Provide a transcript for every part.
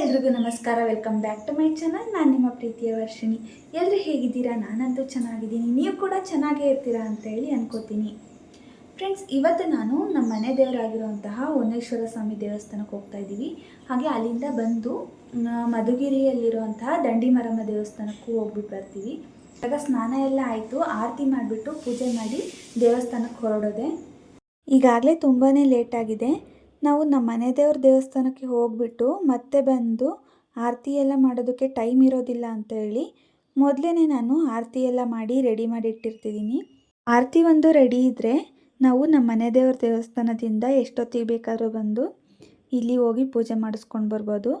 ಎಲ್ರಿಗೂ ನಮಸ್ಕಾರ. Welcome back to my channel ನಾನು ನಿಮ್ಮ ಪ್ರೀತಿಯ ವರ್ಷಿಣಿ. ಎಲ್ಲರೂ ಹೇಗಿದ್ದೀರಾ? ನಾನಂತೂ ಚೆನ್ನಾಗಿದ್ದೀನಿ. ನೀವು ಕೂಡ ಚೆನ್ನಾಗೇ ಇರ್ತೀರಾ ಅಂತ ಹೇಳಿ ಅನ್ಕೋತೀನಿ. ಫ್ರೆಂಡ್ಸ್ ಇವತ್ತು ನಾನು ನಮ್ಮ ಮನೆ ದೇವರಾಗಿರುವಂತಹ ಹೊನ್ನೇಶ್ವರ ಸ್ವಾಮಿ ದೇವಸ್ಥಾನಕ್ಕೆ ಹೋಗ್ತಾ ಇದ್ದೀವಿ. ಹಾಗೆ ಅಲ್ಲಿಂದ ಬಂದು ಮಧುಗಿರಿಯಲ್ಲಿರುವಂತಹ ದಂಡಿ ಮರಮ್ಮ ದೇವಸ್ಥಾನಕ್ಕೂ ಹೋಗ್ಬಿಟ್ಟು ಬರ್ತೀವಿ. ಆಗ ಸ್ನಾನ ಎಲ್ಲ ಆಯಿತು. ಆರತಿ ಮಾಡಿಬಿಟ್ಟು ಪೂಜೆ ಮಾಡಿ ದೇವಸ್ಥಾನಕ್ಕೆ ಹೊರಡೋದೆ. ಈಗಾಗಲೇ ತುಂಬಾ ಲೇಟಾಗಿದೆ ನಾವು ನಮ್ಮ ಮನೆ ದೇವ್ರ ದೇವಸ್ಥಾನಕ್ಕೆ ಹೋಗ್ಬಿಟ್ಟು ಮತ್ತೆ ಬಂದು ಆರತಿ ಎಲ್ಲ ಮಾಡೋದಕ್ಕೆ ಟೈಮ್ ಇರೋದಿಲ್ಲ ಅಂತ ಹೇಳಿ ಮೊದಲೇ ನಾನು ಆರತಿ ಎಲ್ಲ ಮಾಡಿ ರೆಡಿ ಮಾಡಿ ಇಟ್ಟಿರ್ತಿದ್ದೀನಿ ಆರತಿ ಒಂದು ರೆಡಿ ಇದ್ದರೆ ನಾವು ನಮ್ಮ ಮನೆ ದೇವ್ರ ದೇವಸ್ಥಾನದಿಂದ ಎಷ್ಟೊತ್ತಿಗೆ ಬೇಕಾದರೂ ಬಂದು ಇಲ್ಲಿ ಹೋಗಿ ಪೂಜೆ ಮಾಡಿಸ್ಕೊಂಡು ಬರ್ಬೋದು.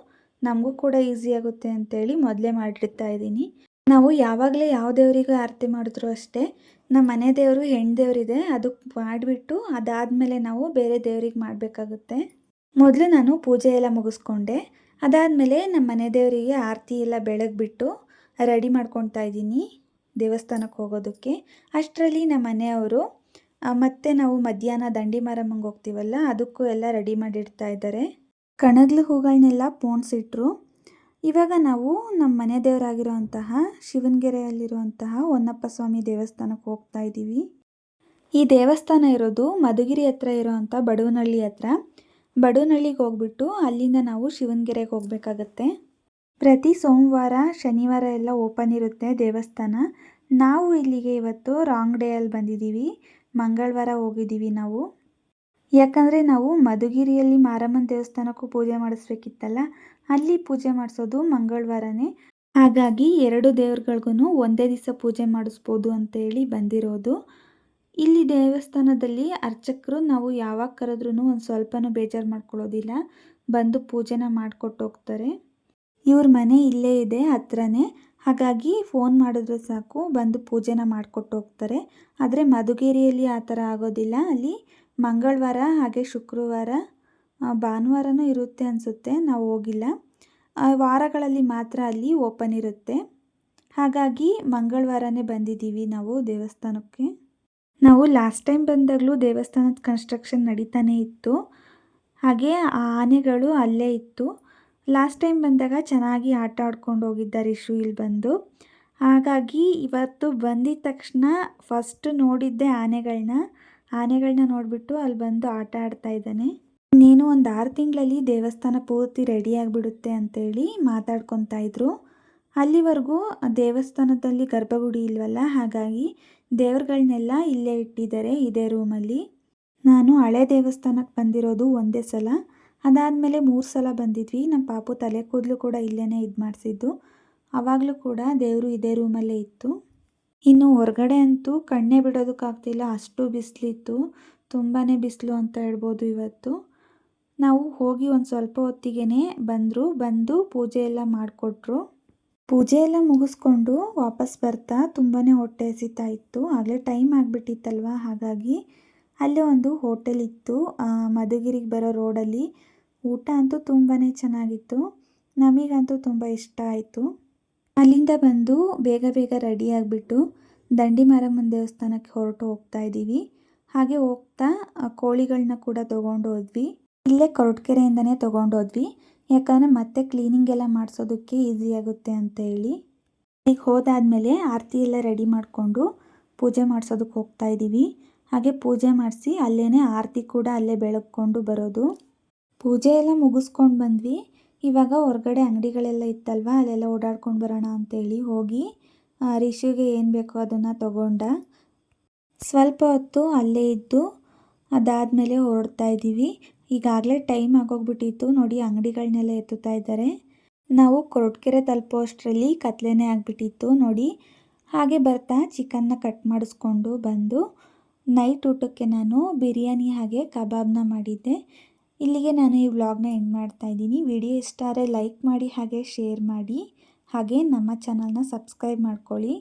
ನಮಗೂ ಕೂಡ ಈಸಿ ಆಗುತ್ತೆ ಅಂತೇಳಿ ಮೊದಲೇ ಮಾಡಿರ್ತಾ ಇದ್ದೀನಿ. ನಾವು ಯಾವಾಗಲೇ ಯಾವ ದೇವರಿಗೂ ಆರತಿ ಮಾಡಿದ್ರು ಅಷ್ಟೇ, ನಮ್ಮ ಮನೆ ದೇವರು ಹೆಣ್ಣು ದೇವರಿದೆ ಅದಕ್ಕೆ ಮಾಡಿಬಿಟ್ಟು ಅದಾದಮೇಲೆ ನಾವು ಬೇರೆ ದೇವ್ರಿಗೆ ಮಾಡಬೇಕಾಗುತ್ತೆ. ಮೊದಲು ನಾನು ಪೂಜೆ ಎಲ್ಲ ಮುಗಿಸ್ಕೊಂಡೆ, ಅದಾದಮೇಲೆ ನಮ್ಮ ಮನೆ ದೇವರಿಗೆ ಆರತಿ ಎಲ್ಲ ಬೆಳಗ್ಬಿಟ್ಟು ರೆಡಿ ಮಾಡ್ಕೊತಾ ಇದ್ದೀನಿ ದೇವಸ್ಥಾನಕ್ಕೆ ಹೋಗೋದಕ್ಕೆ. ಅಷ್ಟರಲ್ಲಿ ನಮ್ಮ ಮನೆಯವರು ಮತ್ತು ನಾವು ಮಧ್ಯಾಹ್ನ ದಂಡಿ ಮಾರಮ್ಮಂಗೆ ಹೋಗ್ತೀವಲ್ಲ, ಅದಕ್ಕೂ ಎಲ್ಲ ರೆಡಿ ಮಾಡಿಡ್ತಾ ಇದ್ದಾರೆ. ಕಣಗ್ಲು ಹೂಗಳನ್ನೆಲ್ಲ ಪೋಣಿಸಿಟ್ರು. ಇವಾಗ ನಾವು ನಮ್ಮ ಮನೆ ದೇವರಾಗಿರುವಂತಹ ಶಿವನಗೆರೆಯಲ್ಲಿರುವಂತಹ ಹೊನ್ನಪ್ಪ ಸ್ವಾಮಿ ದೇವಸ್ಥಾನಕ್ಕೆ ಹೋಗ್ತಾ ಇದ್ದೀವಿ. ಈ ದೇವಸ್ಥಾನ ಇರೋದು ಮಧುಗಿರಿ ಹತ್ರ ಇರೋವಂಥ ಬಡವನಹಳ್ಳಿ ಹತ್ರ. ಬಡವನಹಳ್ಳಿಗೆ ಹೋಗ್ಬಿಟ್ಟು ಅಲ್ಲಿಂದ ನಾವು ಶಿವನಗೆರೆಗೆ ಹೋಗಬೇಕಾಗತ್ತೆ. ಪ್ರತಿ ಸೋಮವಾರ, ಶನಿವಾರ ಎಲ್ಲ ಓಪನ್ ಇರುತ್ತೆ ದೇವಸ್ಥಾನ. ನಾವು ಇಲ್ಲಿಗೆ ಇವತ್ತು ರಾಂಗ್ ಡೇ ಅಲ್ಲಿ ಬಂದಿದ್ದೀವಿ. ಮಂಗಳವಾರ ಹೋಗಿದ್ದೀವಿ ನಾವು. ಯಾಕಂದರೆ ನಾವು ಮಧುಗಿರಿಯಲ್ಲಿ ಮಾರಮ್ಮನ ದೇವಸ್ಥಾನಕ್ಕೂ ಪೂಜೆ ಮಾಡಿಸ್ಬೇಕಿತ್ತಲ್ಲ, ಅಲ್ಲಿ ಪೂಜೆ ಮಾಡಿಸೋದು ಮಂಗಳವಾರನೇ. ಹಾಗಾಗಿ ಎರಡು ದೇವ್ರುಗಳ್ಗೂ ಒಂದೇ ದಿವಸ ಪೂಜೆ ಮಾಡಿಸ್ಬೋದು ಅಂತೇಳಿ ಬಂದಿರೋದು. ಇಲ್ಲಿ ದೇವಸ್ಥಾನದಲ್ಲಿ ಅರ್ಚಕರು ನಾವು ಯಾವಾಗ ಕರೆದ್ರೂ ಒಂದು ಸ್ವಲ್ಪನೂ ಬೇಜಾರು ಮಾಡ್ಕೊಳ್ಳೋದಿಲ್ಲ, ಬಂದು ಪೂಜೆನ ಮಾಡಿಕೊಟ್ಟು ಹೋಗ್ತಾರೆ ಇವ್ರ ಮನೆ ಇಲ್ಲೇ ಇದೆ ಹತ್ರನೇ. ಹಾಗಾಗಿ ಫೋನ್ ಮಾಡಿದ್ರೆ ಸಾಕು, ಬಂದು ಪೂಜೆನ ಮಾಡಿಕೊಟ್ಟು ಹೋಗ್ತಾರೆ. ಆದರೆ ಮಧುಗಿರಿಯಲ್ಲಿ ಆ ಥರ ಆಗೋದಿಲ್ಲ. ಅಲ್ಲಿ ಮಂಗಳವಾರ ಹಾಗೆ ಶುಕ್ರವಾರ ಭಾನುವಾರನೂ ಇರುತ್ತೆ ಅನಿಸುತ್ತೆ. ನಾವು ಹೋಗಿಲ್ಲ. ವಾರಗಳಲ್ಲಿ ಮಾತ್ರ ಅಲ್ಲಿ ಓಪನ್ ಇರುತ್ತೆ. ಹಾಗಾಗಿ ಮಂಗಳವಾರನೇ ಬಂದಿದ್ದೀವಿ ನಾವು ದೇವಸ್ಥಾನಕ್ಕೆ. ನಾವು ಲಾಸ್ಟ್ ಟೈಮ್ ಬಂದಾಗಲೂ ದೇವಸ್ಥಾನದ ಕನ್ಸ್ಟ್ರಕ್ಷನ್ ನಡೀತಾನೇ ಇತ್ತು. ಹಾಗೆ ಆ ಆನೆಗಳು ಅಲ್ಲೇ ಇತ್ತು. ಲಾಸ್ಟ್ ಟೈಮ್ ಬಂದಾಗ ಚೆನ್ನಾಗಿ ಆಟ ಆಡ್ಕೊಂಡು ಹೋಗಿದ್ದಾರೆ ಇಶು ಇಲ್ಲಿ ಬಂದು. ಹಾಗಾಗಿ ಇವತ್ತು ಬಂದಿದ ತಕ್ಷಣ ಫಸ್ಟ್ ನೋಡಿದ್ದೆ ಆನೆಗಳನ್ನ ಆನೆಗಳನ್ನ ನೋಡಿಬಿಟ್ಟು ಅಲ್ಲಿ ಬಂದು ಆಟ ಆಡ್ತಾ ಇದ್ದಾನೆ. ಇನ್ನೇನು ಒಂದು ಆರು ತಿಂಗಳಲ್ಲಿ ದೇವಸ್ಥಾನ ಪೂರ್ತಿ ರೆಡಿ ಆಗಿಬಿಡುತ್ತೆ ಅಂತೇಳಿ ಮಾತಾಡ್ಕೊತಾ ಇದ್ರು. ಅಲ್ಲಿವರೆಗೂ ದೇವಸ್ಥಾನದಲ್ಲಿ ಗರ್ಭಗುಡಿ ಇಲ್ವಲ್ಲ, ಹಾಗಾಗಿ ದೇವ್ರುಗಳನ್ನೆಲ್ಲ ಇಲ್ಲೇ ಇಟ್ಟಿದ್ದಾರೆ ಇದೇ ರೂಮಲ್ಲಿ ನಾನು ಹಳೆ ದೇವಸ್ಥಾನಕ್ಕೆ ಬಂದಿರೋದು ಒಂದೇ ಸಲ. ಅದಾದಮೇಲೆ ಮೂರು ಸಲ ಬಂದಿದ್ವಿ. ನಮ್ಮ ಪಾಪು ತಲೆ ಕೂದಲು ಕೂಡ ಇಲ್ಲೇ ಇದು ಮಾಡಿಸಿದ್ದು. ಆವಾಗಲೂ ಕೂಡ ದೇವರು ಇದೇ ರೂಮಲ್ಲೇ ಇತ್ತು. ಇನ್ನು ಹೊರಗಡೆ ಅಂತೂ ಕಣ್ಣೇ ಬಿಡೋದಕ್ಕಾಗ್ತಿಲ್ಲ. ಅಷ್ಟು ಬಿಸಿಲಿತ್ತು. ತುಂಬಾ ಬಿಸಿಲು ಅಂತ ಹೇಳ್ಬೋದು ಇವತ್ತು. ನಾವು ಹೋಗಿ ಒಂದು ಸ್ವಲ್ಪ ಹೊತ್ತಿಗೆ ಬಂದರು. ಬಂದು ಪೂಜೆ ಎಲ್ಲ ಮಾಡಿಕೊಟ್ರು. ಪೂಜೆ ಎಲ್ಲ ಮುಗಿಸ್ಕೊಂಡು ವಾಪಸ್ ಬರ್ತಾ ತುಂಬಾ ಹೊಟ್ಟೆ ಹಸಿತಾ ಇತ್ತು. ಆಗಲೇ ಟೈಮ್ ಆಗಿಬಿಟ್ಟಿತ್ತಲ್ವ? ಹಾಗಾಗಿ ಅಲ್ಲೇ ಒಂದು ಹೋಟೆಲ್ ಇತ್ತು. ಮಧುಗಿರಿಗೆ ಬರೋ ರೋಡಲ್ಲಿ. ಊಟ ಅಂತೂ ತುಂಬಾ ಚೆನ್ನಾಗಿತ್ತು. ನಮಗಂತೂ ತುಂಬ ಇಷ್ಟ ಆಯಿತು. ಅಲ್ಲಿಂದ ಬಂದು ಬೇಗ ಬೇಗ ರೆಡಿ ಆಗಿಬಿಟ್ಟು ದಂಡಿ ಮಾರಮ್ಮನ ದೇವಸ್ಥಾನಕ್ಕೆ ಹೊರಟು ಹೋಗ್ತಾ ಇದ್ದೀವಿ. ಹಾಗೆ ಹೋಗ್ತಾ ಕೋಳಿಗಳನ್ನ ಕೂಡ ತೊಗೊಂಡು ಹೋದ್ವಿ. ಇಲ್ಲೇ ಕೊರಟಕೆರೆಯಿಂದನೇ ತೊಗೊಂಡು ಹೋದ್ವಿ. ಯಾಕಂದರೆ ಮತ್ತೆ ಕ್ಲೀನಿಂಗ್ ಎಲ್ಲ ಮಾಡಿಸೋದಕ್ಕೆ ಈಸಿ ಆಗುತ್ತೆ ಅಂತ ಹೇಳಿ. ಈಗ ಹೋದಾದಮೇಲೆ ಆರತಿ ಎಲ್ಲ ರೆಡಿ ಮಾಡಿಕೊಂಡು ಪೂಜೆ ಮಾಡಿಸೋದಕ್ಕೆ ಹೋಗ್ತಾ ಇದ್ದೀವಿ. ಹಾಗೆ ಪೂಜೆ ಮಾಡಿಸಿ ಅಲ್ಲೇ ಆರತಿ ಕೂಡ ಅಲ್ಲೇ ಬೆಳಗ್ಕೊಂಡು ಬರೋದು. ಪೂಜೆ ಎಲ್ಲ ಮುಗಿಸ್ಕೊಂಡು ಬಂದ್ವಿ. ಇವಾಗ ಹೊರಗಡೆ ಅಂಗಡಿಗಳೆಲ್ಲ ಇತ್ತಲ್ವ, ಅಲ್ಲೆಲ್ಲ ಓಡಾಡ್ಕೊಂಡು ಬರೋಣ ಅಂತೇಳಿ ಹೋಗಿ ರಿಷಿಗೆ ಏನು ಬೇಕೋ ಅದನ್ನು ತಗೊಂಡ. ಸ್ವಲ್ಪ ಹೊತ್ತು ಅಲ್ಲೇ ಇದ್ದು ಅದಾದಮೇಲೆ ಹೊರಡ್ತಾ ಇದ್ದೀವಿ ಈಗಾಗಲೇ ಟೈಮ್ ಆಗೋಗ್ಬಿಟ್ಟಿತ್ತು, ನೋಡಿ ಅಂಗಡಿಗಳನ್ನೆಲ್ಲ ಎತ್ತುತ್ತಾ ಇದ್ದಾರೆ. ನಾವು ಕೊರಟ್ಕೆರೆ ತಲುಪೋ ಅಷ್ಟರಲ್ಲಿ ಕತ್ಲೆನೇ ಆಗಿಬಿಟ್ಟಿತ್ತು, ನೋಡಿ. ಹಾಗೆ ಬರ್ತಾ ಚಿಕನ್ನ ಕಟ್ ಮಾಡಿಸ್ಕೊಂಡು ಬಂದು ನೈಟ್ ಊಟಕ್ಕೆ ನಾನು ಬಿರಿಯಾನಿ ಹಾಗೆ ಕಬಾಬ್ನ ಮಾಡಿದ್ದೆ. ಇಲ್ಲಿಗೆ ನಾನು ಈ ವ್ಲಾಗ್ನ ಎಂಡ್ ಮಾಡ್ತಾ ಇದ್ದೀನಿ. ವಿಡಿಯೋ ಇಷ್ಟ ಆದರೆ ಲೈಕ್ ಮಾಡಿ, ಹಾಗೆ ಶೇರ್ ಮಾಡಿ, ಹಾಗೆ ನಮ್ಮ ಚಾನಲ್ನ ಸಬ್ಸ್ಕ್ರೈಬ್ ಮಾಡ್ಕೊಳ್ಳಿ.